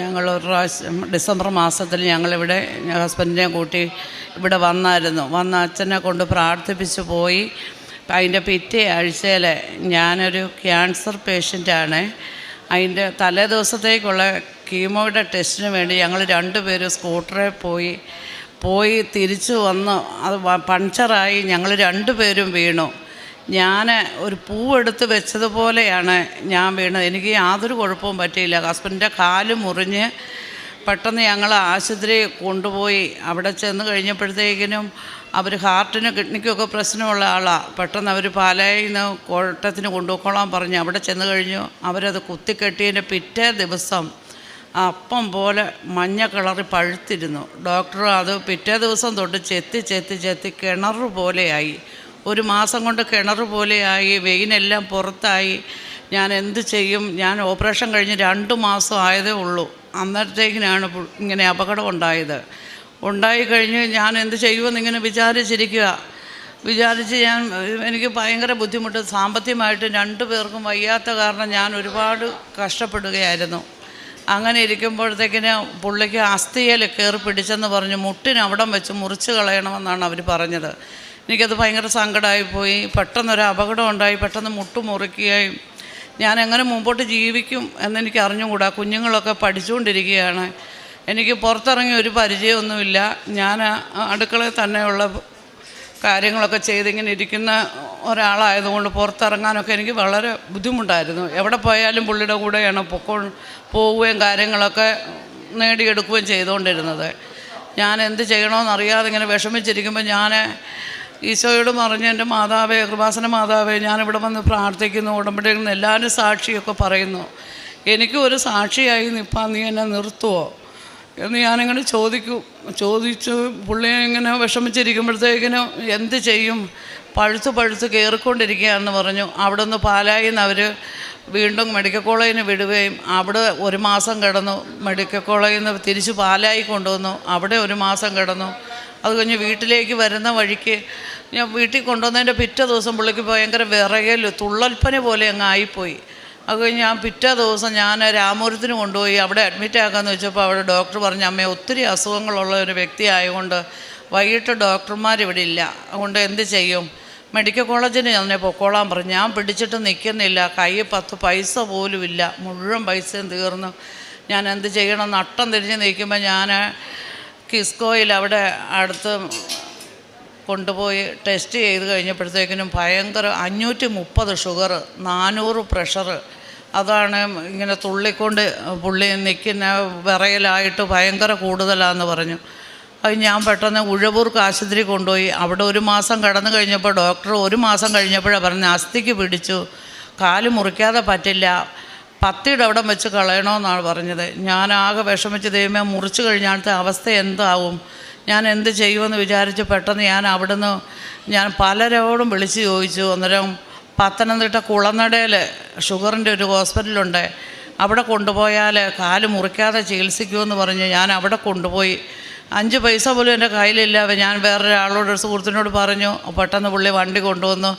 ഞങ്ങൾ ഒരു പ്രാവശ്യം ഡിസംബർ മാസത്തിൽ ഞങ്ങളിവിടെ ഹസ്ബൻഡിനെ കൂട്ടി ഇവിടെ വന്നായിരുന്നു. വന്ന് അച്ഛനെ കൊണ്ട് പ്രാർത്ഥിപ്പിച്ച് പോയി. അതിന്റെ പിറ്റേ ആഴ്ചയിൽ ഞാനൊരു ക്യാൻസർ പേഷ്യന്റാണ്. അതിന്റെ തലേ ദിവസത്തേക്കുള്ള കീമോയുടെ ടെസ്റ്റിന് വേണ്ടി ഞങ്ങൾ രണ്ടുപേരും സ്കൂട്ടറിൽ പോയി പോയി തിരിച്ചു വന്ന് അത് പഞ്ചറായി ഞങ്ങൾ രണ്ടുപേരും വീണു. ഞാൻ ഒരു പൂവെടുത്ത് വെച്ചതുപോലെയാണ് ഞാൻ വീണത്. എനിക്ക് യാതൊരു കുഴപ്പവും പറ്റിയില്ല. ഹസ്ബൻഡിന്റെ കാൽ മുറിഞ്ഞ് പെട്ടെന്ന് ഞങ്ങൾ ആശുപത്രി കൊണ്ടുപോയി. അവിടെ ചെന്ന് കഴിഞ്ഞപ്പോഴത്തേക്കിനും അവർ ഹാർട്ടിന് കിഡ്നിക്കൊക്കെ പ്രശ്നമുള്ള ആളാണ് പെട്ടെന്ന് അവർ പാലായിൽ നിന്ന് കോട്ടത്തിന് കൊണ്ടുപോയിക്കോളാൻ പറഞ്ഞു. അവിടെ ചെന്ന് കഴിഞ്ഞു. അവരത് കുത്തിക്കെട്ടിയതിന്റെ പിറ്റേ ദിവസം അപ്പം പോലെ മഞ്ഞ കിളറി പഴുത്തിരുന്നു. ഡോക്ടർ അത് പിറ്റേ ദിവസം തൊട്ട് ചെത്തി ചെത്തി ചെത്തി കിണർ പോലെയായി. ഒരു മാസം കൊണ്ട് കിണർ പോലെയായി വെയിനെല്ലാം പുറത്തായി. ഞാൻ എന്ത് ചെയ്യും? ഞാൻ ഓപ്പറേഷൻ കഴിഞ്ഞ് രണ്ട് മാസം ആയതേ ഉള്ളൂ. അന്നത്തേക്കിനാണ് പു- ഇങ്ങനെ അപകടം ഉണ്ടായത്. ഉണ്ടായി കഴിഞ്ഞ് ഞാൻ എന്ത് ചെയ്യുമെന്ന് ഇങ്ങനെ വിചാരിച്ചിരിക്കുക. വിചാരിച്ച് ഞാൻ എനിക്ക് ഭയങ്കര ബുദ്ധിമുട്ട്. സാമ്പത്തികമായിട്ട് രണ്ടു പേർക്കും വയ്യാത്ത കാരണം ഞാൻ ഒരുപാട് കഷ്ടപ്പെടുകയായിരുന്നു. അങ്ങനെ ഇരിക്കുമ്പോഴത്തേക്കിന് പുള്ളിക്ക് അസ്ഥിയിൽ കയറി പിടിച്ചെന്ന് പറഞ്ഞ് മുട്ടിന് അവിടം വെച്ച് മുറിച്ച് കളയണമെന്നാണ് അവർ പറഞ്ഞത്. എനിക്കത് ഭയങ്കര സങ്കടമായി പോയി. പെട്ടെന്നൊരു അപകടം ഉണ്ടായി. പെട്ടെന്ന് മുട്ടു മുറിക്കുകയും ഞാൻ എങ്ങനെ മുമ്പോട്ട് ജീവിക്കും എന്നെനിക്ക് അറിഞ്ഞുകൂടാ കുഞ്ഞുങ്ങളൊക്കെ പഠിച്ചുകൊണ്ടിരിക്കുകയാണ്. എനിക്ക് പുറത്തിറങ്ങി ഒരു പരിചയമൊന്നുമില്ല. ഞാൻ അടുക്കളയിൽ തന്നെയുള്ള കാര്യങ്ങളൊക്കെ ചെയ്തിങ്ങനെ ഇരിക്കുന്ന ഒരാളായതുകൊണ്ട് പുറത്തിറങ്ങാനൊക്കെ എനിക്ക് വളരെ ബുദ്ധിമുട്ടായിരുന്നു. എവിടെ പോയാലും പുള്ളിയുടെ കൂടെയാണ് പൊക്കോ പോവുകയും കാര്യങ്ങളൊക്കെ നേടിയെടുക്കുകയും ചെയ്തുകൊണ്ടിരുന്നത്. ഞാൻ എന്ത് ചെയ്യണമെന്നറിയാതെ ഇങ്ങനെ വിഷമിച്ചിരിക്കുമ്പോൾ ഞാൻ ഈശോയോട് പറഞ്ഞ് എന്റെ മാതാവേ കൃപാസന മാതാവേ ഞാനിവിടെ വന്ന് പ്രാർത്ഥിക്കുന്നു. ഉടമ്പടിയിൽ എല്ലാവരും സാക്ഷിയൊക്കെ പറയുന്നു. എനിക്ക് ഒരു സാക്ഷിയായി നിപ്പാ നീ എന്നെ നിർത്തുമോ എന്ന് ഞാനിങ്ങനെ ചോദിക്കും ചോദിച്ചു. പുള്ളി ഇങ്ങനെ വിഷമിച്ചിരിക്കുമ്പോഴത്തേക്കിനും എന്ത് ചെയ്യും? പഴുത്ത് പഴുത്ത് കയറിക്കൊണ്ടിരിക്കുകയാണെന്ന് പറഞ്ഞു. അവിടെ നിന്ന് പാലായിൽ നിന്ന് അവർ വീണ്ടും മെഡിക്കൽ കോളേജിന് വിടുകയും അവിടെ ഒരു മാസം കിടന്നു. മെഡിക്കൽ കോളേജിൽ നിന്ന് തിരിച്ച് പാലായി കൊണ്ടുവന്നു. അവിടെ ഒരു മാസം കിടന്നു. അത് കഴിഞ്ഞ് വീട്ടിലേക്ക് വരുന്ന വഴിക്ക് ഞാൻ വീട്ടിൽ കൊണ്ടുവന്നതിന്റെ പിറ്റേ ദിവസം പുള്ളിക്ക് ഭയങ്കര വിറയൽ തുള്ളൽപ്പന പോലെ അങ്ങ് ആയിപ്പോയി. അത് കഴിഞ്ഞ് ഞാൻ പിറ്റേ ദിവസം ഞാൻ രാമപുരത്തിന് കൊണ്ടുപോയി അവിടെ അഡ്മിറ്റ് ആക്കാമെന്ന് വെച്ചപ്പോൾ അവിടെ ഡോക്ടർ പറഞ്ഞു അമ്മേ ഒത്തിരി അസുഖങ്ങളുള്ള ഒരു വ്യക്തി ആയതുകൊണ്ട് വൈകിട്ട് ഡോക്ടർമാർ ഇവിടെ ഇല്ല. അതുകൊണ്ട് എന്ത് ചെയ്യും? മെഡിക്കൽ കോളേജിന് ഞാൻ പൊക്കോളാൻ പറഞ്ഞു. ഞാൻ പിടിച്ചിട്ട് നിൽക്കുന്നില്ല. കൈ പത്ത് പൈസ പോലും ഇല്ല മുഴുവൻ പൈസയും തീർന്നു. ഞാൻ എന്ത് ചെയ്യണം? നട്ടം തിരിഞ്ഞ് നിൽക്കുമ്പോൾ ഞാൻ കിസ്കോയിൽ അവിടെ അടുത്ത് കൊണ്ടുപോയി ടെസ്റ്റ് ചെയ്ത് കഴിഞ്ഞപ്പോഴത്തേക്കിനും ഭയങ്കര അഞ്ഞൂറ്റി മുപ്പത് ഷുഗർ നാനൂറ് പ്രഷർ അതാണ് ഇങ്ങനെ തുള്ളിക്കൊണ്ട് പുള്ളി നിൽക്കുന്ന വിറയലായിട്ട് ഭയങ്കര കൂടുതലാണെന്ന് പറഞ്ഞു. അത് ഞാൻ പെട്ടെന്ന് ഉഴവൂർക്ക് ആശുപത്രി കൊണ്ടുപോയി. അവിടെ ഒരു മാസം കടന്നു കഴിഞ്ഞപ്പോൾ ഡോക്ടർ ഒരു മാസം കഴിഞ്ഞപ്പോഴാണ് പറഞ്ഞു അസ്ഥിക്ക് പിടിച്ചു. കാൽ മുറിക്കാതെ പറ്റില്ല. പത്തിയുടെ അവിടെ വെച്ച് കളയണമെന്നാണ് പറഞ്ഞത്. ഞാൻ ആകെ വിഷമിച്ച് ദൈവമേ മുറിച്ച് കഴിഞ്ഞാലത്തെ അവസ്ഥ എന്താവും? ഞാൻ എന്ത് ചെയ്യുമെന്ന് വിചാരിച്ച് പെട്ടെന്ന് ഞാൻ അവിടുന്ന് ഞാൻ പലരോടും വിളിച്ച് ചോദിച്ചു. അന്നേരം പത്തനംതിട്ട കുളനടയിൽ ഷുഗറിന്റെ ഒരു ഹോസ്പിറ്റലുണ്ട്. അവിടെ കൊണ്ടുപോയാൽ കാൽ മുറിക്കാതെ ചികിത്സിക്കുമെന്ന് പറഞ്ഞ്. ഞാൻ അവിടെ കൊണ്ടുപോയി. അഞ്ച് പൈസ പോലും എന്റെ കയ്യിലില്ല. ഞാൻ വേറൊരാളോട് സുഹൃത്തിനോട് പറഞ്ഞു. പെട്ടെന്ന് പുള്ളി വണ്ടി കൊണ്ടുവന്നു.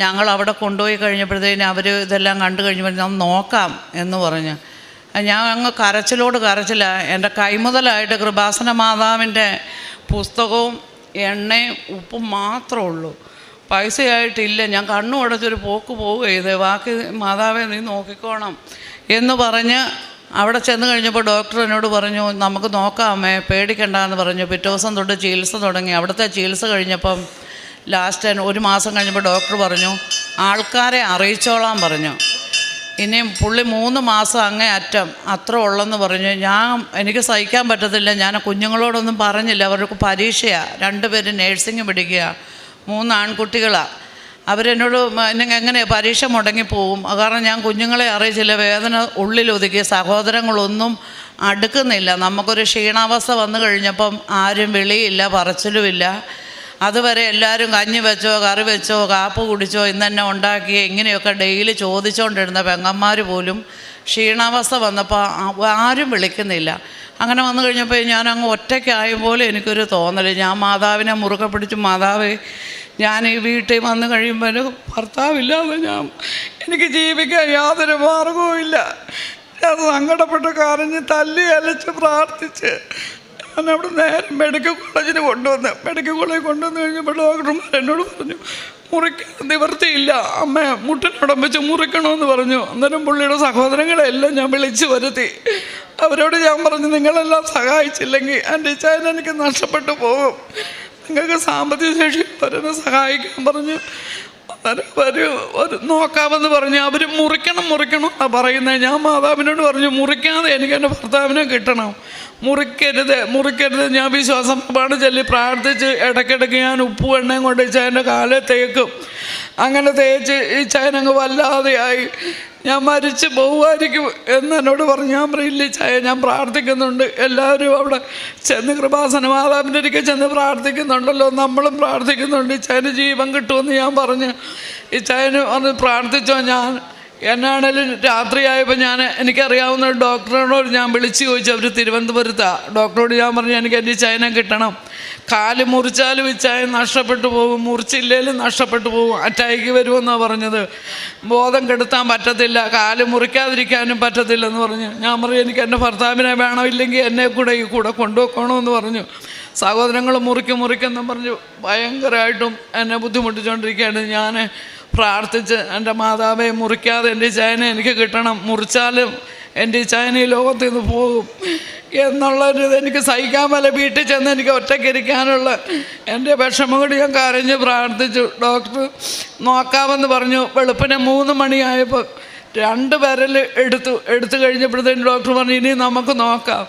ഞങ്ങൾ അവിടെ കൊണ്ടുപോയി കഴിഞ്ഞപ്പോഴത്തേന് അവർ ഇതെല്ലാം കണ്ടു കഴിഞ്ഞപ്പോൾ ഞാൻ നോക്കാം എന്ന് പറഞ്ഞു. ഞാൻ അങ്ങ് കരച്ചിലോട് കരച്ചില്ല എന്റെ കൈമുതലായിട്ട് കൃപാസന മാതാവിന്റെ പുസ്തകവും എണ്ണയും ഉപ്പും മാത്രമേ ഉള്ളൂ. പൈസയായിട്ടില്ല. ഞാൻ കണ്ണു അടച്ചൊരു പോക്ക് പോവുകയത് ബാക്കി മാതാവെ നീ നോക്കിക്കോണം എന്ന് പറഞ്ഞ് അവിടെ ചെന്ന് കഴിഞ്ഞപ്പോൾ ഡോക്ടർ എന്നോട് പറഞ്ഞു നമുക്ക് നോക്കാമേ പേടിക്കണ്ടെന്ന് പറഞ്ഞു. പിറ്റേ ദിവസം തൊട്ട് ചികിത്സ തുടങ്ങി. അവിടുത്തെ ചികിത്സ കഴിഞ്ഞപ്പം ലാസ്റ്റ് ഒരു മാസം കഴിഞ്ഞപ്പോൾ ഡോക്ടർ പറഞ്ഞു ആൾക്കാരെ അറിയിച്ചോളാൻ പറഞ്ഞു. ഇനിയും പുള്ളി മൂന്ന് മാസം അങ്ങേ അറ്റം അത്ര ഉള്ളെന്ന് പറഞ്ഞു. ഞാൻ എനിക്ക് സഹിക്കാൻ പറ്റത്തില്ല. ഞാൻ കുഞ്ഞുങ്ങളോടൊന്നും പറഞ്ഞില്ല. അവർക്ക് പരീക്ഷയാണ് രണ്ടുപേരും നേഴ്സിംഗ് പഠിക്കുക. മൂന്ന് ആൺകുട്ടികളാണ് അവരെന്നോട് എങ്ങനെ പരീക്ഷ മുടങ്ങിപ്പോവും കാരണം ഞാൻ കുഞ്ഞുങ്ങളെ അറിയിച്ചില്ല. വേദന ഉള്ളിലൊതുക്കി സഹോദരങ്ങളൊന്നും അടുക്കുന്നില്ല. നമുക്കൊരു ക്ഷീണാവസ്ഥ വന്നു കഴിഞ്ഞപ്പം ആരും വിളിയില്ല പറച്ചിലുമില്ല. അതുവരെ എല്ലാവരും കഞ്ഞി വെച്ചോ കറി വെച്ചോ കാപ്പ് കുടിച്ചോ ഇന്ന് തന്നെ ഉണ്ടാക്കി ഇങ്ങനെയൊക്കെ ഡെയിലി ചോദിച്ചുകൊണ്ടിരുന്ന പെങ്ങന്മാർ പോലും ക്ഷീണാവസ്ഥ വന്നപ്പോൾ ആരും വിളിക്കുന്നില്ല. അങ്ങനെ വന്നു കഴിഞ്ഞപ്പോൾ ഞാൻ അങ്ങ് ഒറ്റയ്ക്കായ പോലെ എനിക്കൊരു തോന്നൽ ഞാൻ മാതാവിനെ മുറുകെ പിടിച്ച് മാതാവ് ഞാൻ ഈ വീട്ടിൽ വന്നു കഴിയുമ്പോൾ ഭർത്താവില്ലാതെ ഞാൻ എനിക്ക് ജീവിക്കാൻ യാതൊരു മാർഗവും ഇല്ല ഞാൻ സങ്കടപ്പെട്ട് കരഞ്ഞ് തല്ലി അലച്ച് പ്രാർത്ഥിച്ച് ഞാൻ അവിടെ നേരെ മെഡിക്കൽ കോളേജിന് കൊണ്ടുവന്ന് മെഡിക്കൽ കോളേജിൽ കൊണ്ടുവന്ന് കഴിഞ്ഞപ്പോൾ ഡോക്ടർമാർ എന്നോട് പറഞ്ഞു മുറിക്കാൻ നിവർത്തിയില്ല. അമ്മ മുട്ടിനോടം വെച്ച് മുറിക്കണമെന്ന് പറഞ്ഞു. അന്നേരം പുള്ളിയുടെ സഹോദരങ്ങളെല്ലാം ഞാൻ വിളിച്ചു വരുത്തി. അവരോട് ഞാൻ പറഞ്ഞു നിങ്ങളെല്ലാം സഹായിച്ചില്ലെങ്കിൽ എന്റെ ചായന എനിക്ക് നഷ്ടപ്പെട്ടു പോകും. നിങ്ങൾക്ക് സാമ്പത്തിക ശേഷി അവരെന്നെ സഹായിക്കാൻ പറഞ്ഞു. ഒരു ഒരു നോക്കാമെന്ന് പറഞ്ഞു. അവർ മുറിക്കണം മുറിക്കണം എന്നാണ് പറയുന്നത്. ഞാൻ മാതാവിനോട് പറഞ്ഞു മുറിക്കാതെ എനിക്ക് എന്റെ ഭർത്താവിനെ കിട്ടണം. മുറിക്കരുത് മുറിക്കരുത്. ഞാൻ വിശ്വാസം പാട് ചൊല്ലി പ്രാർത്ഥിച്ച് ഇടയ്ക്കിടയ്ക്ക് ഞാൻ ഉപ്പ് എണ്ണയും കൊണ്ട് ചായന്റെ കാലെ തേക്കും. അങ്ങനെ തേച്ച് ഈ ചായനങ്ങ് വല്ലാതെയായി. ഞാൻ മരിച്ച് പോകുമായിരിക്കും എന്ന് എന്നോട് പറഞ്ഞു. ഞാൻ പറയില്ല ചായ ഞാൻ പ്രാർത്ഥിക്കുന്നുണ്ട്. എല്ലാവരും അവിടെ ചെന്ന് കൃപാസന മാതാവിന്റെ ഒരിക്കൽ ചെന്ന് പ്രാർത്ഥിക്കുന്നുണ്ടല്ലോ. നമ്മളും പ്രാർത്ഥിക്കുന്നുണ്ട്. ഈ ചായന് ജീവൻ കിട്ടുമെന്ന് ഞാൻ പറഞ്ഞു. ഈ ചായന് ഒന്ന് പ്രാർത്ഥിച്ചോ ഞാൻ? എന്നാണേലും രാത്രിയായപ്പോൾ ഞാൻ എനിക്കറിയാവുന്ന ഒരു ഡോക്ടറിനോട് ഞാൻ വിളിച്ച് ചോദിച്ചു. അവർ തിരുവനന്തപുരത്താണ് ഡോക്ടറോട് ഞാൻ പറഞ്ഞു എനിക്ക് എന്റെ ചൈന കിട്ടണം. കാൽ മുറിച്ചാലും ഈ നഷ്ടപ്പെട്ടു പോകും. മുറിച്ചില്ലേലും നഷ്ടപ്പെട്ടു പോകും. അറ്റായിക്ക് വരുമെന്നാണ് പറഞ്ഞത്. ബോധം കെടുത്താൻ പറ്റത്തില്ല. കാൽ മുറിക്കാതിരിക്കാനും പറ്റത്തില്ലെന്ന് പറഞ്ഞു. ഞാൻ പറഞ്ഞു എനിക്ക് എന്റെ ഭർത്താവിനെ വേണോ ഇല്ലെങ്കിൽ എന്നെ കൂടെ ഈ കൂടെ കൊണ്ടുപോക്കണമെന്ന് പറഞ്ഞു. സഹോദരങ്ങൾ മുറിക്കും മുറിക്കെന്നും പറഞ്ഞു. ഭയങ്കരമായിട്ടും എന്നെ ബുദ്ധിമുട്ടിച്ചുകൊണ്ടിരിക്കുകയാണ് ഞാൻ പ്രാർത്ഥിച്ച് എന്റെ മാതാവെ മുറിക്കാതെ എന്റെ ചായന എനിക്ക് കിട്ടണം. മുറിച്ചാലും എന്റെ ചായന ഈ ലോകത്തിൽ നിന്ന് പോകും. എന്നുള്ളൊരു ഇത് എനിക്ക് സഹിക്കാൻ പല വീട്ടിൽ ചെന്ന് എനിക്ക് ഒറ്റയ്ക്ക് ഇരിക്കാനുള്ള എന്റെ വിഷമം കൂടി ഞാൻ കരഞ്ഞ് പ്രാർത്ഥിച്ചു. ഡോക്ടർ നോക്കാമെന്ന് പറഞ്ഞു. വെളുപ്പിനെ മൂന്ന് മണിയായപ്പോൾ രണ്ട് വിരൽ എടുത്തു. എടുത്തു കഴിഞ്ഞപ്പോഴത്തേക്കും ഡോക്ടർ പറഞ്ഞു ഇനി നമുക്ക് നോക്കാം.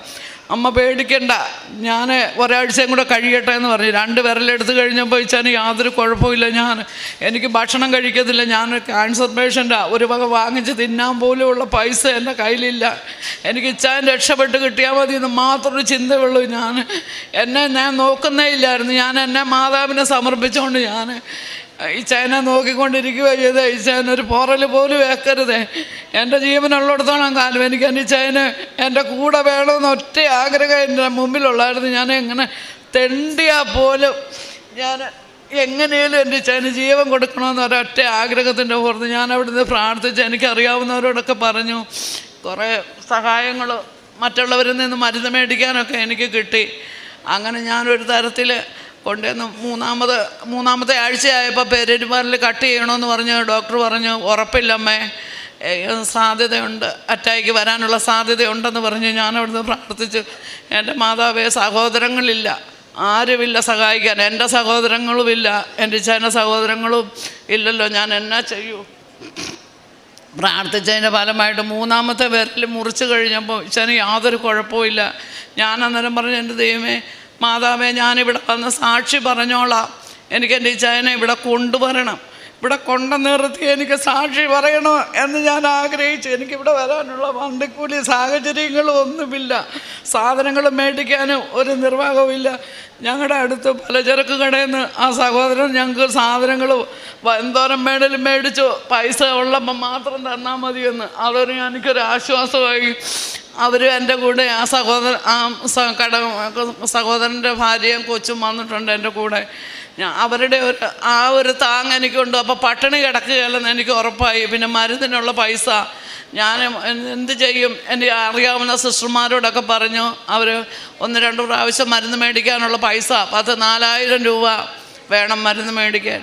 അമ്മ പേടിക്കണ്ട ഞാൻ ഒരാഴ്ചയും കൂടെ കഴിയട്ടെ എന്ന് പറഞ്ഞു. രണ്ട് വിരലെടുത്ത് കഴിഞ്ഞപ്പോൾ വെച്ചാൽ യാതൊരു കുഴപ്പമില്ല ഞാൻ എനിക്ക് ഭക്ഷണം കഴിക്കത്തില്ല. ഞാൻ ക്യാൻസർ പേഷ്യന്റാണ് ഒരു വക വാങ്ങിച്ച് തിന്നാൻ പോലുമുള്ള പൈസ എന്റെ കയ്യിലില്ല. എനിക്ക് ഇച്ചാൻ രക്ഷപ്പെട്ട് കിട്ടിയാൽ മതി എന്ന് മാത്രം ഒരു ചിന്തയുള്ളൂ ഞാൻ. എന്നെ ഞാൻ നോക്കുന്നേ ഇല്ലായിരുന്നു. ഞാൻ എന്നെ മാതാവിനെ സമർപ്പിച്ചുകൊണ്ട് ഞാൻ ഈ ചൈന നോക്കിക്കൊണ്ടിരിക്കുക ചെയ്ത്. ഈ ചൈന ഒരു പോറൽ പോലും വേക്കരുത് എന്റെ ജീവനുള്ളിടത്തോളം കാലം എനിക്ക് എന്റെ ചൈന എന്റെ കൂടെ വേണമെന്ന് ഒറ്റ ആഗ്രഹം എന്റെ മുമ്പിലുള്ളായിരുന്നു. ഞാൻ എങ്ങനെ തെണ്ടിയാൽ പോലും ഞാൻ എങ്ങനെയും എന്റെ ചൈന ജീവൻ കൊടുക്കണമെന്ന് ഒരൊറ്റ ആഗ്രഹത്തിന്റെ പുറത്ത് ഞാൻ അവിടുന്ന് പ്രാർത്ഥിച്ച് എനിക്കറിയാവുന്നവരോടൊക്കെ പറഞ്ഞു. കുറേ സഹായങ്ങൾ മറ്റുള്ളവരിൽ നിന്ന് മരുന്ന് മേടിക്കാനൊക്കെ എനിക്ക് കിട്ടി. അങ്ങനെ ഞാനൊരു തരത്തിൽ കൊണ്ടുവന്ന് മൂന്നാമത് മൂന്നാമത്തെ ആഴ്ചയായപ്പോൾ പെരുമാറിൽ കട്ട് ചെയ്യണമെന്ന് പറഞ്ഞു ഡോക്ടർ പറഞ്ഞു ഉറപ്പില്ലമ്മേ സാധ്യതയുണ്ട് അറ്റാക്ക് വരാനുള്ള സാധ്യതയുണ്ടെന്ന് പറഞ്ഞ്. ഞാൻ അവിടുന്ന് പ്രാർത്ഥിച്ചു. എന്റെ മാതാവേ സഹോദരങ്ങളില്ല. ആരുമില്ല സഹായിക്കാൻ. എന്റെ സഹോദരങ്ങളുമില്ല. എന്റെ ചേന സഹോദരങ്ങളും ഇല്ലല്ലോ. ഞാൻ എന്നാ ചെയ്യൂ? പ്രാർത്ഥിച്ചതിന്റെ ഫലമായിട്ട് മൂന്നാമത്തെ വിരൽ മുറിച്ച് കഴിഞ്ഞപ്പോൾ ചേന യാതൊരു കുഴപ്പമില്ല ഞാൻ അന്നേരം പറഞ്ഞു എന്റെ ദൈവമേ മാതാവേ ഞാനിവിടെ വന്ന് സാക്ഷി പറഞ്ഞോളാം. എനിക്ക് എന്റെ ഇച്ചായനെ ഇവിടെ കൊണ്ടുവരണം. ഇവിടെ കൊണ്ട നിർത്തി എനിക്ക് സാക്ഷി പറയണോ എന്ന് ഞാൻ ആഗ്രഹിച്ചു. എനിക്കിവിടെ വരാനുള്ള വണ്ടിക്കൂലി സാഹചര്യങ്ങളും ഒന്നുമില്ല. സാധനങ്ങൾ മേടിക്കാനും ഒരു നിർവാഹവുമില്ല. ഞങ്ങളുടെ അടുത്ത് പലചരക്ക് കടയിൽ നിന്ന് ആ സഹോദരൻ ഞങ്ങൾക്ക് സാധനങ്ങൾ എന്തോരം മേടലും മേടിച്ചു. പൈസ ഉള്ളപ്പോൾ മാത്രം തന്നാൽ മതിയെന്ന്. അതൊരു എനിക്കൊരു ആശ്വാസമായി. അവരും എന്റെ കൂടെ ആ സഹോദരൻ ആ കട സഹോദരന്റെ ഭാര്യയും കൊച്ചും വന്നിട്ടുണ്ട് എന്റെ കൂടെ. ഞാൻ അവരുടെ ഒരു ആ ഒരു താങ് എനിക്കുണ്ട്. അപ്പോൾ പട്ടിണി കിടക്കുകയല്ലെന്ന് എനിക്ക് ഉറപ്പായി. പിന്നെ മരുന്നിനുള്ള പൈസ. ഞാൻ എന്ത് ചെയ്യും? എന്റെ അറിയാവുന്ന സിസ്റ്റർമാരോടൊക്കെ പറഞ്ഞു അവർ ഒന്ന് രണ്ട് പ്രാവശ്യം മരുന്ന് മേടിക്കാനുള്ള പൈസ. പത്ത് നാലായിരം രൂപ വേണം മരുന്ന് മേടിക്കാൻ.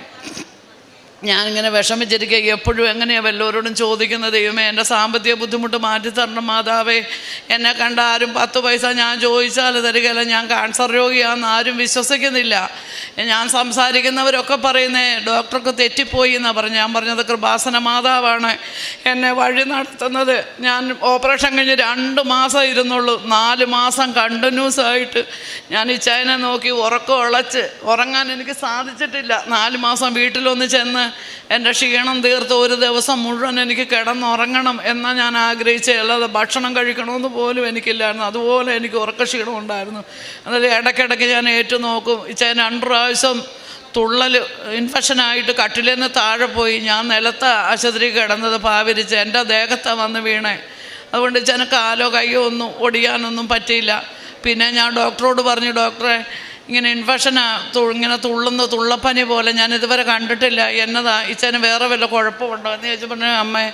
ഞാനിങ്ങനെ വിഷമിച്ചിരിക്കുക എപ്പോഴും എങ്ങനെയാണ് വല്ലവരോടും ചോദിക്കുന്നത് ദൈവമേ എന്റെ സാമ്പത്തിക ബുദ്ധിമുട്ട് മാറ്റിത്തരണം മാതാവേ. എന്നെ കണ്ട ആരും പത്ത് പൈസ ഞാൻ ചോദിച്ചാൽ തരികയില്ല. ഞാൻ കാൻസർ രോഗിയാണെന്ന് ആരും വിശ്വസിക്കുന്നില്ല. ഞാൻ സംസാരിക്കുന്നവരൊക്കെ പറയുന്നേ ഡോക്ടർക്ക് തെറ്റിപ്പോയി എന്നാണ് പറഞ്ഞു ഞാൻ പറഞ്ഞത് കൃപാസന മാതാവാണ് എന്നെ വഴി നടത്തുന്നത്. ഞാൻ ഓപ്പറേഷൻ കഴിഞ്ഞ് രണ്ട് മാസം ഇരുന്നുള്ളൂ. നാല് മാസം കണ്ടിന്യൂസ് ആയിട്ട് ഞാൻ ഈ ചൈന നോക്കി ഉറക്കം ഉളച്ച്. ഉറങ്ങാൻ എനിക്ക് സാധിച്ചിട്ടില്ല. നാല് മാസം വീട്ടിലൊന്ന് ചെന്ന് എന്റെ ക്ഷീണം തീർത്ത് ഒരു ദിവസം മുഴുവൻ എനിക്ക് കിടന്നുറങ്ങണം എന്നാണ് ഞാൻ ആഗ്രഹിച്ച. അല്ലാതെ ഭക്ഷണം കഴിക്കണമെന്ന് പോലും എനിക്കില്ലായിരുന്നു. അതുപോലെ എനിക്ക് ഉറക്കക്ഷീണം ഉണ്ടായിരുന്നു. അതായത് ഇടയ്ക്കിടയ്ക്ക് ഞാൻ ഏറ്റു നോക്കും ഇച്ചാൻ രണ്ട് പ്രാവശ്യം തുള്ളൽ ഇൻഫെക്ഷനായിട്ട് കട്ടിലിൽ നിന്ന് താഴെ പോയി. ഞാൻ നിലത്ത് ആശുപത്രി കിടന്നത് പാവരിച്ച് എന്റെ ദേഹത്താണ് വന്ന് വീണേ. അതുകൊണ്ട് ചെന കാലോ കയ്യോ ഒന്നും ഒടിയാനൊന്നും പറ്റിയില്ല. പിന്നെ ഞാൻ ഡോക്ടറോട് പറഞ്ഞു ഡോക്ടറെ ഇങ്ങനെ ഇൻഫെക്ഷനാ ഇങ്ങനെ തുള്ളുന്ന തുള്ളപ്പനി പോലെ ഞാൻ ഇതുവരെ കണ്ടിട്ടില്ല. എന്നതാ ഇച്ചന് വേറെ വല്ല കുഴപ്പമുണ്ടോ? എന്ന് ചോദിച്ചു പറഞ്ഞു അമ്മ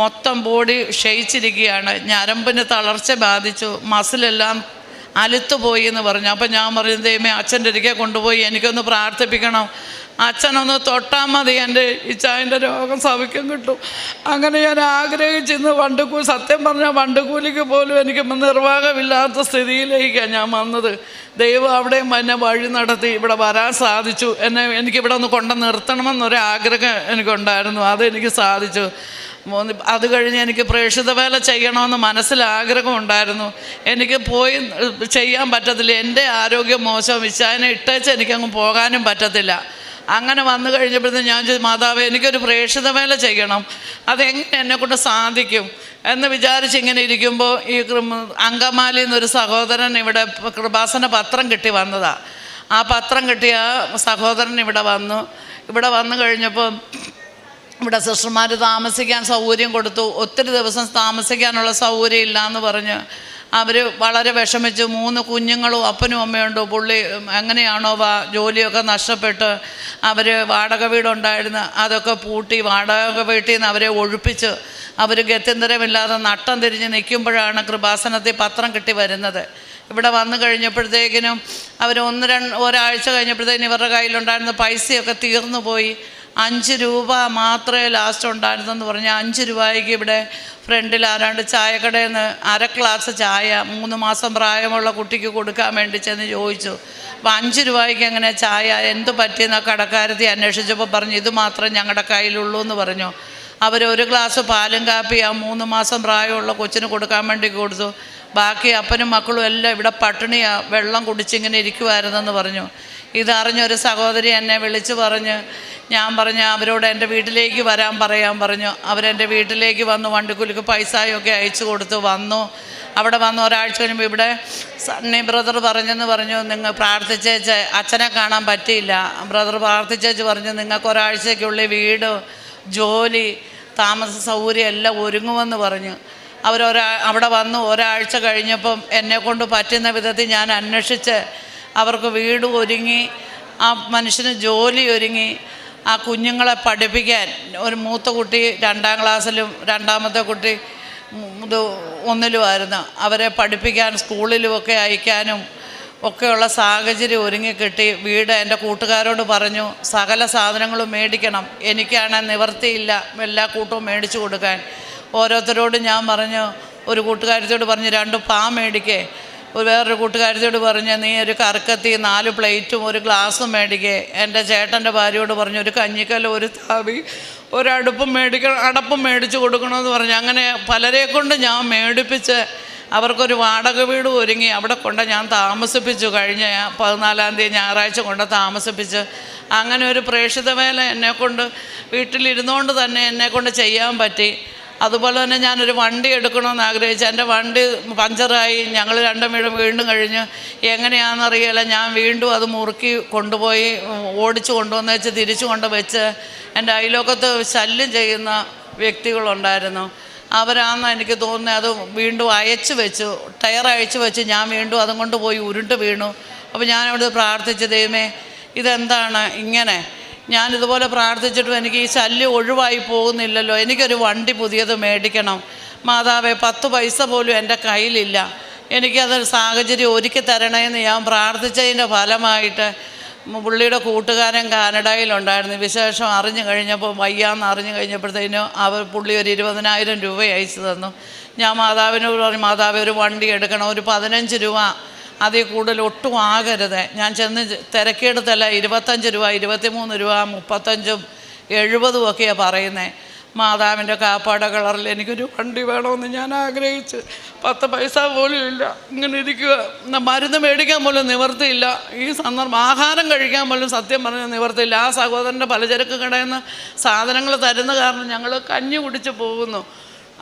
മൊത്തം ബോഡി ക്ഷയിച്ചിരിക്കുകയാണ്. ഞരമ്പിന് തളർച്ച ബാധിച്ചു. മസിലെല്ലാം അലുത്തുപോയി എന്ന് പറഞ്ഞു. അപ്പം ഞാൻ പറഞ്ഞു ദൈവമേ അച്ഛന്റെ ഒരിക്കൽ കൊണ്ടുപോയി. എനിക്കൊന്ന് പ്രാർത്ഥിപ്പിക്കണം. അച്ഛനൊന്ന് തൊട്ടാൽ മതി. എന്റെ ഇച്ചായന്റെ രോഗം സൗഖ്യം കിട്ടും. അങ്ങനെ ഞാൻ ആഗ്രഹിച്ചിന്ന് വണ്ടുകൂ സത്യം പറഞ്ഞാൽ വണ്ടുകൂലിക്ക് പോലും എനിക്ക് നിർവാഹമില്ലാത്ത സ്ഥിതിയിലേക്കാണ് ഞാൻ വന്നത്. ദൈവം അവിടെയും എന്നെ വഴി നടത്തി ഇവിടെ വരാൻ സാധിച്ചു. എന്നെ എനിക്കിവിടെ ഒന്ന് കൊണ്ടു നിർത്തണമെന്നൊരു ആഗ്രഹം എനിക്കുണ്ടായിരുന്നു. അതെനിക്ക് സാധിച്ചു. മൂന്ന് അത് കഴിഞ്ഞ് എനിക്ക് പ്രേക്ഷിത വേല ചെയ്യണമെന്ന് മനസ്സിൽ എനിക്ക് പോയി ചെയ്യാൻ പറ്റത്തില്ല. എന്റെ ആരോഗ്യം മോശം. വിശാനെ ഇട്ടേച്ച് എനിക്കങ്ങ് പോകാനും പറ്റത്തില്ല. അങ്ങനെ വന്നു കഴിഞ്ഞപ്പോഴത്തേക്കും ഞാൻ മാതാവ് എനിക്കൊരു പ്രേക്ഷിത വേല ചെയ്യണം. അതെങ്ങനെ എന്നെക്കൊണ്ട് സാധിക്കും? എന്ന് വിചാരിച്ച് ഇങ്ങനെ ഇരിക്കുമ്പോൾ ഈ അങ്കമാലി എന്നൊരു സഹോദരൻ ഇവിടെ കൃപാസന പത്രം കിട്ടി വന്നതാണ് ആ പത്രം കിട്ടിയ സഹോദരൻ ഇവിടെ വന്നു. ഇവിടെ വന്നു കഴിഞ്ഞപ്പോൾ ഇവിടെ സിസ്റ്റർമാർ താമസിക്കാൻ സൗകര്യം കൊടുത്തു. ഒത്തിരി ദിവസം താമസിക്കാനുള്ള സൗകര്യം ഇല്ല എന്ന് പറഞ്ഞ് അവർ വളരെ വിഷമിച്ചു. മൂന്ന് കുഞ്ഞുങ്ങളും അപ്പനും അമ്മയുണ്ട്. പുള്ളി എങ്ങനെയാണോ വാ ജോലിയൊക്കെ നഷ്ടപ്പെട്ട് അവർ വാടക വീടുണ്ടായിരുന്നു. അതൊക്കെ പൂട്ടി വാടക വീട്ടിൽ നിന്ന് അവരെ ഒഴിപ്പിച്ച് അവർ ഗത്യന്തരമില്ലാതെ നട്ടം തിരിഞ്ഞ് നിൽക്കുമ്പോഴാണ് കൃപാസനത്തിൽ പത്രം കിട്ടി വരുന്നത്. ഇവിടെ വന്നു കഴിഞ്ഞപ്പോഴത്തേക്കിനും അവർ ഒന്ന് രണ്ട് ഒരാഴ്ച കഴിഞ്ഞപ്പോഴത്തേക്കിനും ഇവരുടെ കയ്യിലുണ്ടായിരുന്ന പൈസയൊക്കെ തീർന്നു പോയി അഞ്ച് രൂപ മാത്രമേ ലാസ്റ്റ് ഉണ്ടായിരുന്നെന്ന് പറഞ്ഞാൽ അഞ്ച് രൂപയ്ക്ക് ഇവിടെ ഫ്രണ്ടിൽ ആരാണ്ട് ചായക്കടയിൽ നിന്ന് അര ഗ്ലാസ് ചായ മൂന്ന് മാസം പ്രായമുള്ള കുട്ടിക്ക് കൊടുക്കാൻ വേണ്ടി ചെന്ന് ചോദിച്ചു. അപ്പോൾ അഞ്ച് രൂപയ്ക്ക് എങ്ങനെ ചായ എന്ത് പറ്റിയെന്ന കടക്കാരത്തി അന്വേഷിച്ചപ്പോൾ പറഞ്ഞു ഇത് മാത്രം ഞങ്ങളുടെ കയ്യിലുള്ളൂ എന്ന് പറഞ്ഞു. അവർ ഒരു ഗ്ലാസ് പാലും കാപ്പി ആ മൂന്ന് മാസം പ്രായമുള്ള കൊച്ചിന് കൊടുക്കാൻ വേണ്ടി കൊടുത്തു. ബാക്കി അപ്പനും മക്കളും എല്ലാം ഇവിടെ പട്ടിണിയാണ് വെള്ളം കുടിച്ചിങ്ങനെ ഇരിക്കുമായിരുന്നെന്ന് പറഞ്ഞു. ഇതറിഞ്ഞൊരു സഹോദരി എന്നെ വിളിച്ചു പറഞ്ഞ്. ഞാൻ പറഞ്ഞ് അവരോട് എന്റെ വീട്ടിലേക്ക് വരാൻ പറയാൻ പറഞ്ഞു. അവരെന്റെ വീട്ടിലേക്ക് വന്നു വണ്ടിക്കൂലിക്ക് പൈസയൊക്കെ അയച്ചു കൊടുത്തു വന്നു. അവിടെ വന്ന് ഒരാഴ്ച കഴിയുമ്പോൾ ഇവിടെ സണ്ണി ബ്രദർ പറഞ്ഞെന്ന് പറഞ്ഞു നിങ്ങൾ പ്രാർത്ഥിച്ചേച്ച് അച്ഛനെ കാണാൻ പറ്റിയില്ല. ബ്രദർ പ്രാർത്ഥിച്ചേച്ച് പറഞ്ഞു നിങ്ങൾക്ക് ഒരാഴ്ചയ്ക്കുള്ളിൽ വീട് ജോലി താമസ സൗകര്യം എല്ലാം ഒരുങ്ങുമെന്ന് പറഞ്ഞു. അവരൊരാ അവിടെ വന്ന് ഒരാഴ്ച കഴിഞ്ഞപ്പം എന്നെ കൊണ്ട് പറ്റുന്ന വിധത്തിൽ ഞാൻ അന്വേഷിച്ച് അവർക്ക് വീട് ഒരുങ്ങി ആ മനുഷ്യന് ജോലി ഒരുങ്ങി ആ കുഞ്ഞുങ്ങളെ പഠിപ്പിക്കാൻ. ഒരു മൂത്ത കുട്ടി രണ്ടാം ക്ലാസ്സിലും രണ്ടാമത്തെ കുട്ടി ഇത് ഒന്നിലുമായിരുന്നു. അവരെ പഠിപ്പിക്കാൻ സ്കൂളിലുമൊക്കെ അയക്കാനും ഒക്കെയുള്ള സാഹചര്യം ഒരുങ്ങി കിട്ടി വീട് എന്റെ കൂട്ടുകാരോട് പറഞ്ഞു സകല സാധനങ്ങളും മേടിക്കണം. എനിക്കാണ് നിവർത്തിയില്ല എല്ലാ കൂട്ടവും മേടിച്ചു കൊടുക്കാൻ. ഓരോരുത്തരോടും ഞാൻ പറഞ്ഞു ഒരു കൂട്ടുകാരത്തോട് പറഞ്ഞു രണ്ട് പാ മേടിക്കേ. ഒരു വേറൊരു കൂട്ടുകാരിയോട് പറഞ്ഞ് നീ ഒരു കറക്കത്തി നാല് പ്ലേറ്റും ഒരു ഗ്ലാസും മേടിക്കേ. എന്റെ ചേട്ടന്റെ ഭാര്യയോട് പറഞ്ഞു ഒരു കഞ്ഞിക്കല്ല ഒരു താവി ഒരടുപ്പും മേടിക്കണം അടപ്പും മേടിച്ച് കൊടുക്കണമെന്ന് പറഞ്ഞു. അങ്ങനെ പലരെ കൊണ്ട് ഞാൻ മേടിപ്പിച്ച് അവർക്കൊരു വാടക വീട് ഒരുങ്ങി. അവിടെ കൊണ്ട് ഞാൻ താമസിപ്പിച്ചു. കഴിഞ്ഞ പതിനാലാം തീയതി ഞായറാഴ്ച കൊണ്ട് താമസിപ്പിച്ച്. അങ്ങനെ ഒരു പ്രേക്ഷിത വേല എന്നെക്കൊണ്ട് വീട്ടിലിരുന്നുകൊണ്ട് തന്നെ എന്നെക്കൊണ്ട് ചെയ്യാൻ പറ്റി. അതുപോലെ തന്നെ ഞാനൊരു വണ്ടി എടുക്കണമെന്ന് ആഗ്രഹിച്ചു. എന്റെ വണ്ടി പഞ്ചറായി. ഞങ്ങൾ രണ്ടും വീണ്ടും വീണ്ടും കഴിഞ്ഞ്. എങ്ങനെയാണെന്നറിയില്ല. ഞാൻ വീണ്ടും അത് മുറുക്കി കൊണ്ടുപോയി ഓടിച്ചു കൊണ്ടുവന്ന് വെച്ച് തിരിച്ചു കൊണ്ട് വെച്ച് എന്റെ അയലോക്കത്ത് ശല്യം ചെയ്യുന്ന വ്യക്തികളുണ്ടായിരുന്നു. അവരാണെന്ന് എനിക്ക് തോന്നുന്നത്. അത് വീണ്ടും അയച്ചു വെച്ചു. ടയർ അയച്ചു വെച്ച്. ഞാൻ വീണ്ടും അതും കൊണ്ട് പോയി ഉരുണ്ട് വീണു. അപ്പോൾ ഞാനവിടെ പ്രാർത്ഥിച്ചു ദൈവമേ ഇതെന്താണ് ഇങ്ങനെ? ഞാനിതുപോലെ പ്രാർത്ഥിച്ചിട്ടും എനിക്ക് ഈ ശല്യം ഒഴിവായി പോകുന്നില്ലല്ലോ. എനിക്കൊരു വണ്ടി പുതിയത് മേടിക്കണം. മാതാവേ പത്ത് പൈസ പോലും എന്റെ കയ്യിലില്ല. എനിക്കത് സാഹചര്യം ഒരുക്കി തരണേന്ന് ഞാൻ പ്രാർത്ഥിച്ചതിന്റെ ഫലമായിട്ട് പുള്ളിയുടെ കൂട്ടുകാരൻ കാനഡയിലുണ്ടായിരുന്നു. വിശേഷം അറിഞ്ഞു കഴിഞ്ഞപ്പോൾ വയ്യാന്ന് അറിഞ്ഞു കഴിഞ്ഞപ്പോഴത്തേനും അവർ പുള്ളി ഒരു ഇരുപതിനായിരം രൂപ അയച്ചു തന്നു. ഞാൻ മാതാവിനോട് പറഞ്ഞു മാതാവ് ഒരു വണ്ടി എടുക്കണം. ഒരു പതിനഞ്ച് രൂപ അതിൽ കൂടുതൽ ഒട്ടും ആകരുത്. ഞാൻ ചെന്ന് തിരക്കിയെടുത്തല്ല ഇരുപത്തഞ്ച് രൂപ ഇരുപത്തിമൂന്ന് രൂപ മുപ്പത്തഞ്ചും എഴുപതും ഒക്കെയാണ് പറയുന്നത് മാതാവിന്റെ കാപ്പാട കളറിൽ എനിക്കൊരു വണ്ടി വേണമെന്ന് ഞാൻ ആഗ്രഹിച്ച്. പത്ത് പൈസ പോലും ഇല്ല. ഇങ്ങനെ ഇരിക്കുക. മരുന്ന് മേടിക്കാൻ പോലും നിവർത്തിയില്ല. ഈ സന്ദർഭം ആഹാരം കഴിക്കാൻ പോലും സത്യം പറഞ്ഞാൽ നിവർത്തിയില്ല. ആ സഹോദരന്റെ പലചരക്ക് കടയിൽ നിന്ന് സാധനങ്ങൾ തരുന്ന കാരണം ഞങ്ങൾ കഞ്ഞി കുടിച്ച് പോകുന്നു.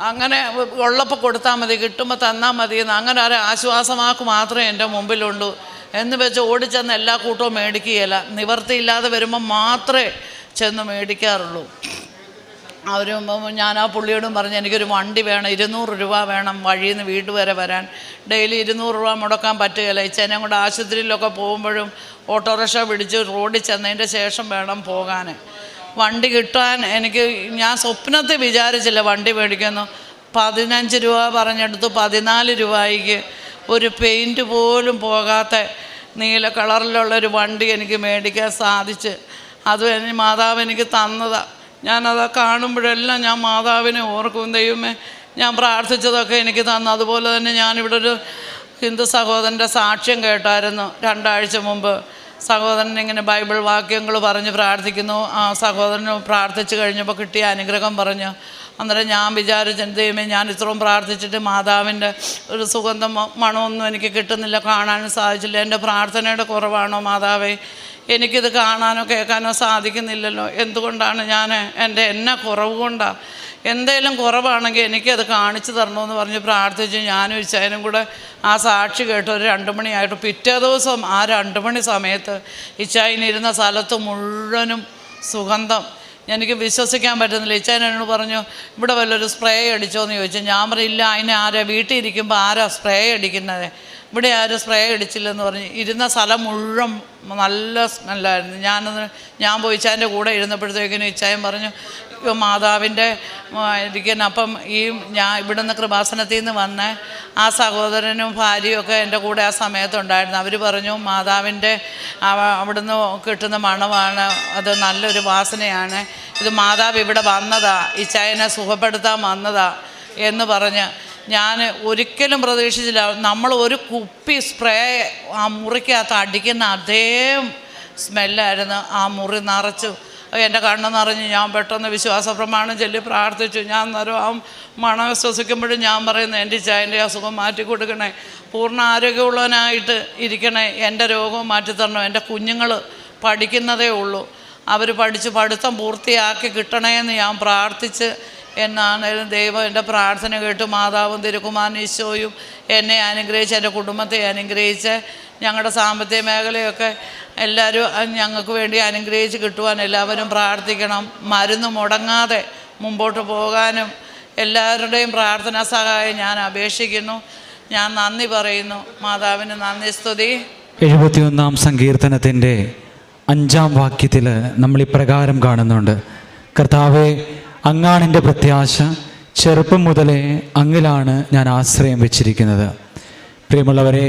അങ്ങനെ ഉള്ളപ്പോൾ കൊടുത്താൽ മതി കിട്ടുമ്പോൾ തന്നാൽ മതി എന്ന് അങ്ങനെ ഒരു ആശ്വാസമാക്ക് മാത്രമേ എന്റെ മുമ്പിലുള്ളൂ. എന്ന് വെച്ച് ഓടിച്ചെന്ന് എല്ലാ കൂട്ടവും മേടിക്കുകയില്ല. നിവർത്തിയില്ലാതെ വരുമ്പോൾ മാത്രമേ ചെന്ന് മേടിക്കാറുള്ളൂ. അവർ ഞാൻ ആ പുള്ളിയോടും പറഞ്ഞ് എനിക്കൊരു വണ്ടി വേണം ഇരുന്നൂറ് രൂപ വേണം വഴിയിൽ നിന്ന് വീട് വരെ വരാൻ. ഡെയിലി ഇരുന്നൂറ് രൂപ മുടക്കാൻ പറ്റുകയില്ല. ഇച്ചേനെ കൊണ്ട് ആശുപത്രിയിലൊക്കെ പോകുമ്പോഴും ഓട്ടോറിക്ഷ പിടിച്ച് റോഡിൽ ചെന്നതിന്റെ ശേഷം വേണം പോകാൻ. വണ്ടി കിട്ടാൻ എനിക്ക് ഞാൻ സ്വപ്നത്തിൽ വിചാരിച്ചില്ല വണ്ടി മേടിക്കുന്നു. പതിനഞ്ച് രൂപ പറഞ്ഞെടുത്ത് പതിനാല് രൂപയ്ക്ക് ഒരു പെയിന്റ് പോലും പോകാത്ത നീല കളറിലുള്ളൊരു വണ്ടി എനിക്ക് മേടിക്കാൻ സാധിച്ച്. അത് എനിക്ക് മാതാവ് എനിക്ക് തന്നതാണ് ഞാനത് കാണുമ്പോഴെല്ലാം ഞാൻ മാതാവിനെ ഓർക്കും ദൈവമേ ഞാൻ പ്രാർത്ഥിച്ചതൊക്കെ എനിക്ക് തന്നു. അതുപോലെ തന്നെ ഞാനിവിടെ ഒരു ഹിന്ദു സഹോദരന്റെ സാക്ഷ്യം കേട്ടായിരുന്നു രണ്ടാഴ്ച മുമ്പ്. സഹോദരൻ ഇങ്ങനെ ബൈബിൾ വാക്യങ്ങൾ പറഞ്ഞ് പ്രാർത്ഥിക്കുന്നു. ആ സഹോദരന് പ്രാർത്ഥിച്ചു കഴിഞ്ഞപ്പോൾ കിട്ടിയ അനുഗ്രഹം പറഞ്ഞു. അന്നേരം ഞാൻ വിചാരിച്ചു ദൈവമേ ഞാൻ ഇത്രയും പ്രാർത്ഥിച്ചിട്ട് മാതാവിന്റെ ഒരു സുഗന്ധം മണമൊന്നും എനിക്ക് കിട്ടുന്നില്ല കാണാനും സാധിച്ചില്ല. എന്റെ പ്രാർത്ഥനയുടെ കുറവാണോ മാതാവേ? എനിക്കിത് കാണാനോ കേൾക്കാനോ സാധിക്കുന്നില്ലല്ലോ. എന്തുകൊണ്ടാണ് ഞാൻ എന്റെ എന്നെ കുറവ് കൊണ്ടാണ് എന്തേലും കുറവാണെങ്കിൽ എനിക്കത് കാണിച്ചു തരണമെന്ന് പറഞ്ഞ് പ്രാർത്ഥിച്ച് ഞാനും ഇച്ചായനും കൂടെ ആ സാക്ഷി കേട്ട് ഒരു രണ്ട് മണിയായിട്ട് പിറ്റേ ദിവസം ആ രണ്ട് മണി സമയത്ത് ഇച്ചായനിരുന്ന സ്ഥലത്ത് മുഴുവനും സുഗന്ധം. എനിക്ക് വിശ്വസിക്കാൻ പറ്റുന്നില്ല. ഇച്ചായൻ എന്നോട് പറഞ്ഞു ഇവിടെ വല്ലൊരു സ്പ്രേ അടിച്ചോ എന്ന് ചോദിച്ചു. ഞാൻ പറയില്ല അതിനെ ആരാ? വീട്ടിൽ ഇരിക്കുമ്പോൾ ആരാ സ്പ്രേ അടിക്കുന്നത് ഇവിടെ ആരും സ്പ്രേ അടിച്ചില്ലെന്ന് പറഞ്ഞ് ഇരുന്ന സ്ഥലം മുഴുവൻ നല്ല സ്മെല്ലായിരുന്നു. ഞാനത് ഞാൻ പോയി ഇച്ചാന്റെ കൂടെ ഇരുന്നപ്പോഴത്തേക്കിനും ഇച്ചായൻ പറഞ്ഞു മാതാവിന്റെ ഇരിക്കുന്ന. അപ്പം ഈ ഞാൻ ഇവിടുന്ന് കൃപാസനത്തിൽ നിന്ന് വന്ന ആ സഹോദരനും ഭാര്യയും ഒക്കെ എന്റെ കൂടെ ആ സമയത്തുണ്ടായിരുന്നു അവർ പറഞ്ഞു മാതാവിന്റെ അവ- അവിടുന്ന് കിട്ടുന്ന മണമാണ്. അത് നല്ലൊരു വാസനയാണ്. ഇത് മാതാവ് ഇവിടെ വന്നതാ. ഇച്ചായനെ ചായനെ സുഖപ്പെടുത്താൻ വന്നതാ. എന്ന് പറഞ്ഞ് ഞാൻ ഒരിക്കലും പ്രതീക്ഷിച്ചില്ല. നമ്മൾ ഒരു കുപ്പി സ്പ്രേ ആ മുറിക്കകത്ത് അടിക്കുന്ന അതേ സ്മെല്ലായിരുന്നു ആ മുറി നിറച്ചു. എന്റെ കണ്ണ് നിറഞ്ഞ് ഞാൻ പെട്ടെന്ന് വിശ്വാസ പ്രമാണം ചൊല്ലി പ്രാർത്ഥിച്ചു. ഞാൻ അന്നേരം ആ മണം ശ്വസിക്കുമ്പോഴും ഞാൻ പറയുന്നു എന്റെ ചായന്റെ അസുഖം മാറ്റി കൊടുക്കണേ. പൂർണ ആരോഗ്യമുള്ളവനായിട്ട് ഇരിക്കണേ. എന്റെ രോഗം മാറ്റിത്തരണം എന്റെ കുഞ്ഞുങ്ങൾ പഠിക്കുന്നതേ ഉള്ളൂ. അവർ പഠിച്ച് പഠിത്തം പൂർത്തിയാക്കി കിട്ടണേ എന്ന് ഞാൻ പ്രാർത്ഥിച്ച് എന്നാണേലും ദൈവം എന്റെ പ്രാർത്ഥന കേട്ട് മാതാവും തിരുക്കുമാരൻ ഈശോയും എന്നെ അനുഗ്രഹിച്ച് എന്റെ കുടുംബത്തെ അനുഗ്രഹിച്ച് ഞങ്ങളുടെ സാമ്പത്തിക മേഖലയൊക്കെ എല്ലാവരും ഞങ്ങൾക്ക് വേണ്ടി അനുഗ്രഹിച്ച് കിട്ടുവാൻ എല്ലാവരും പ്രാർത്ഥിക്കണം. മരുന്ന് മുടങ്ങാതെ മുമ്പോട്ട് പോകാനും എല്ലാവരുടെയും പ്രാർത്ഥനാ സഹായം ഞാൻ അപേക്ഷിക്കുന്നു. ഞാൻ നന്ദി പറയുന്നു. മാതാവിന് നന്ദി സ്തുതി. എഴുപത്തിയൊന്നാം സങ്കീർത്തനത്തിന്റെ അഞ്ചാം വാക്യത്തിൽ നമ്മൾ ഇപ്രകാരം കാണുന്നുണ്ട്. കർത്താവെ അങ്ങാണെന്റെ പ്രത്യാശ. ചെറുപ്പം മുതലേ അങ്ങിലാണ് ഞാൻ ആശ്രയം വെച്ചിരിക്കുന്നത്. പ്രിയമുള്ളവരെ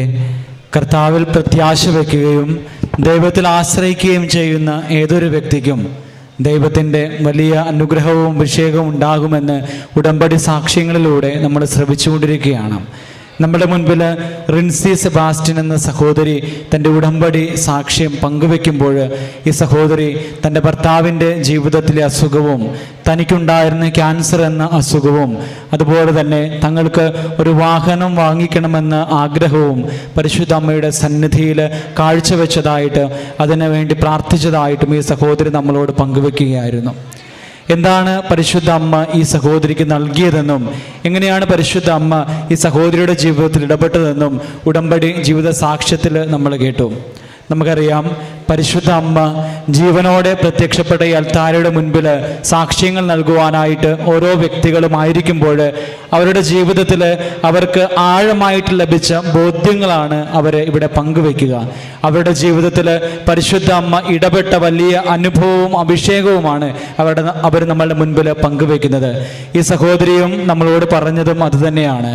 കർത്താവിൽ പ്രത്യാശ വയ്ക്കുകയും ദൈവത്തിൽ ആശ്രയിക്കുകയും ചെയ്യുന്ന ഏതൊരു വ്യക്തിക്കും ദൈവത്തിന്റെ വലിയ അനുഗ്രഹവും അഭിഷേകവും ഉണ്ടാകുമെന്ന് ഉടമ്പടി സാക്ഷ്യങ്ങളിലൂടെ നമ്മൾ ശ്രമിച്ചുകൊണ്ടിരിക്കുകയാണ് നമ്മുടെ മുൻപിൽ റിൻസി സെബാസ്റ്റ്യൻ എന്ന സഹോദരി തന്റെ ഉടമ്പടി സാക്ഷ്യം പങ്കുവെക്കുമ്പോൾ ഈ സഹോദരി തന്റെ ഭർത്താവിന്റെ ജീവിതത്തിലെ അസുഖവും തനിക്കുണ്ടായിരുന്ന ക്യാൻസർ എന്ന അസുഖവും അതുപോലെ തന്നെ തങ്ങൾക്ക് ഒരു വാഹനം വാങ്ങിക്കണമെന്ന ആഗ്രഹവും പരിശുദ്ധ അമ്മയുടെ സന്നിധിയിൽ കാഴ്ചവെച്ചതായിട്ട് അതിനു വേണ്ടി പ്രാർത്ഥിച്ചതായിട്ടും ഈ സഹോദരി നമ്മളോട് പങ്കുവെക്കുകയായിരുന്നു. എന്താണ് പരിശുദ്ധ അമ്മ ഈ സഹോദരിക്ക് നൽകിയതെന്നും എങ്ങനെയാണ് പരിശുദ്ധ അമ്മ ഈ സഹോദരിയുടെ ജീവിതത്തിൽ ഇടപെട്ടതെന്നും ഉടമ്പടി ജീവിത സാക്ഷ്യത്തിൽ നമ്മൾ കേട്ടു. നമുക്കറിയാം പരിശുദ്ധ അമ്മ ജീവനോടെ പ്രത്യക്ഷപ്പെട്ട താരയുടെ മുൻപിൽ സാക്ഷ്യങ്ങൾ നൽകുവാനായിട്ട് ഓരോ വ്യക്തികളും ആയിരിക്കുമ്പോൾ അവരുടെ ജീവിതത്തിൽ അവർക്ക് ആഴമായിട്ട് ലഭിച്ച ബോധ്യങ്ങളാണ് അവർ ഇവിടെ പങ്കുവെക്കുക അവരുടെ ജീവിതത്തിൽ പരിശുദ്ധ അമ്മ ഇടപെട്ട വലിയ അനുഭവവും അഭിഷേകവുമാണ് അവരുടെ അവർ നമ്മളുടെ മുൻപിൽ പങ്കുവെക്കുന്നത് ഈ സഹോദരിയും നമ്മളോട് പറഞ്ഞതും അതുതന്നെയാണ്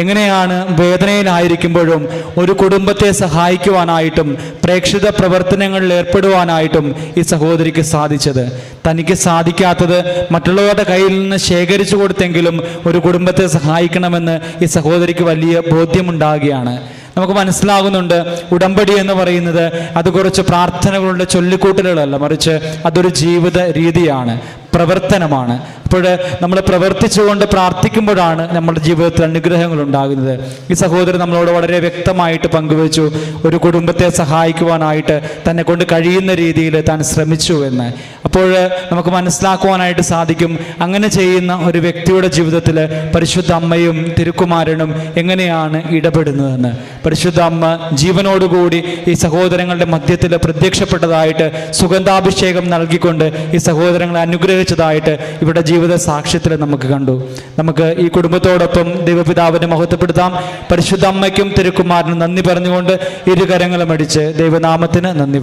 എങ്ങനെയാണ് വേദനയിലായിരിക്കുമ്പോഴും ഒരു കുടുംബത്തെ സഹായിക്കുവാനായിട്ടും പ്രേക്ഷിത പ്രവർത്തനങ്ങളിൽ ഏർപ്പെടുവാനായിട്ടും ഈ സഹോദരിക്ക് സാധിച്ചത്? തനിക്ക് സാധിക്കാത്തത് മറ്റുള്ളവരുടെ കയ്യിൽ നിന്ന് ശേഖരിച്ചു കൊടുത്തെങ്കിലും ഒരു കുടുംബത്തെ സഹായിക്കണമെന്ന് ഈ സഹോദരിക്ക് വലിയ ബോധ്യമുണ്ടാകുകയാണ്. നമുക്ക് മനസ്സിലാകുന്നുണ്ട് ഉടമ്പടി എന്ന് പറയുന്നത് അത് കുറച്ച് പ്രാർത്ഥനകളുടെ ചൊല്ലിക്കൂട്ടലുകളല്ല മറിച്ച് അതൊരു ജീവിത രീതിയാണ്. പ്രവർത്തനമാണ്. അപ്പോൾ നമ്മൾ പ്രവർത്തിച്ചുകൊണ്ട് പ്രാർത്ഥിക്കുമ്പോഴാണ് നമ്മുടെ ജീവിതത്തിൽ അനുഗ്രഹങ്ങൾ ഉണ്ടാകുന്നത്. ഈ സഹോദരൻ നമ്മളോട് വളരെ വ്യക്തമായിട്ട് പങ്കുവച്ചു. ഒരു കുടുംബത്തെ സഹായിക്കുവാനായിട്ട് തന്നെ കൊണ്ട് കഴിയുന്ന രീതിയിൽ താൻ ശ്രമിച്ചു എന്ന്. അപ്പോൾ നമുക്ക് മനസ്സിലാക്കുവാനായിട്ട് സാധിക്കും അങ്ങനെ ചെയ്യുന്ന ഒരു വ്യക്തിയുടെ ജീവിതത്തിൽ പരിശുദ്ധ അമ്മയും തിരുക്കുമാരനും എങ്ങനെയാണ് ഇടപെടുന്നതെന്ന്. പരിശുദ്ധ അമ്മ ജീവനോടുകൂടി ഈ സഹോദരങ്ങളുടെ മധ്യത്തിൽ പ്രത്യക്ഷപ്പെട്ടതായിട്ട് സുഗന്ധാഭിഷേകം നൽകിക്കൊണ്ട് ഈ സഹോദരങ്ങളെ അനുഗ്രഹിച്ച സ്വീകരിച്ചതായിട്ട് ഇവിടെ ജീവിത സാക്ഷ്യത്തിൽ നമുക്ക് കണ്ടു. നമുക്ക് ഈ കുടുംബത്തോടൊപ്പം ദൈവപിതാവിനെ മഹത്വപ്പെടുത്താം. പരിശുദ്ധ അമ്മയ്ക്കും തിരുക്കുമാരനും നന്ദി പറഞ്ഞുകൊണ്ട് ഇരുകരങ്ങളും അടിച്ച് ദൈവനാമത്തിന് നന്ദി